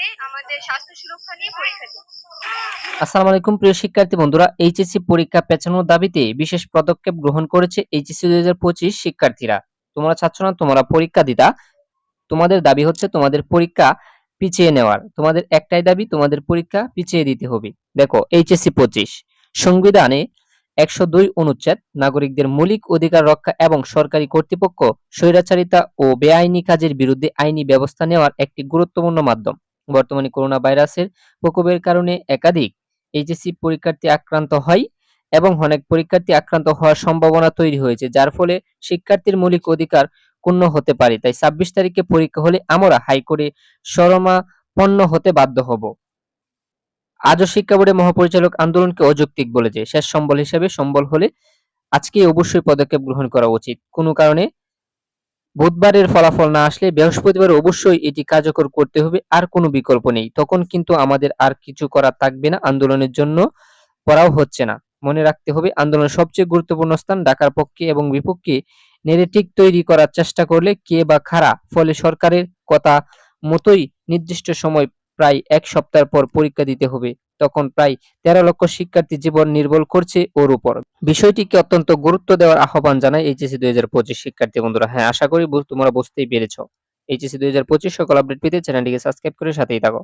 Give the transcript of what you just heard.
হবে আমাদের স্বাস্থ্য সুরক্ষা নিয়ে পরীক্ষা আসসালামু আলাইকুম, প্রিয় শিক্ষার্থী বন্ধুরা, এইচএসসি পরীক্ষা পেছানোর দাবিতে বিশেষ পদক্ষেপ গ্রহণ করেছে এইচএসসি দুই হাজার পঁচিশ শিক্ষার্থীরা। তোমরা চাচ্ছ না, তোমরা পরীক্ষা দিতা। তোমাদের দাবি হচ্ছে তোমাদের পরীক্ষা পিছিয়ে নেওয়ার। তোমাদের একটাই দাবি, তোমাদের পরীক্ষা পিছিয়ে দিতে হবে। দেখো, এইচএসসি পঁচিশ, সংবিধানে একশো দুই অনুচ্ছেদ, নাগরিকদের মৌলিক অধিকার রক্ষা এবং সরকারি কর্তৃপক্ষ স্বৈরাচারিতা ও বেআইনি কাজের বিরুদ্ধে আইনি ব্যবস্থা নেওয়ার একটি গুরুত্বপূর্ণ মাধ্যম। বর্তমানে করোনা ভাইরাসের প্রকোপের কারণে একাধিক এইচএসসি পরীক্ষার্থী আক্রান্ত হয় এবং অনেক পরীক্ষার্থী আক্রান্ত হওয়ার সম্ভাবনা তৈরি হয়েছে, যার ফলে শিক্ষার্থীর মৌলিক অধিকার ক্ষুণ্ণ হতে পারে। তাই ছাব্বিশ তারিখে পরীক্ষা হলে আমরা হাইকোর্টে শরণাপন্ন হতে বাধ্য হব। আজও শিক্ষা বোর্ডের মহাপরিচালক আন্দোলনকে অযৌক্তিক বলেছে। শেষ সম্বল হিসেবে সম্বল হলে আজকে অবশ্যই পদক্ষেপ গ্রহণ করা উচিত। কোনো কারণে বুধবারের ফলাফল না আসলে বৃহস্পতিবার অবশ্যই এটি কার্যকর করতে হবে, আর কোনো বিকল্প নেই। তখন কিন্তু আমাদের আর কিছু করা থাকবে না, আন্দোলনের জন্য পড়াও হচ্ছে না। মনে রাখতে হবে, আন্দোলনের সবচেয়ে গুরুত্বপূর্ণ স্থান ঢাকার পক্ষে এবং বিপক্ষে নেরেটিভ তৈরি করার চেষ্টা করলে কে বা খারা ফলে সরকারের কথা মতোই নির্দিষ্ট সময় প্রায় এক সপ্তাহ পর পরীক্ষা দিতে হবে। তখন প্রায় তেরো লক্ষ শিক্ষার্থী জীবন নির্ভর করছে ওর উপর। বিষয়টিকে অত্যন্ত গুরুত্ব দেওয়ার আহ্বান জানায় এইচএসি দুই হাজার পঁচিশ শিক্ষার্থী বন্ধুরা। হ্যাঁ আশা করি তোমরা বুঝতেই পেরেছ। এইচএসি দুই হাজার পঁচিশ সকল আপডেট পেতে চ্যানেলটিকে সাবস্ক্রাইব করে সাথেই থাকো।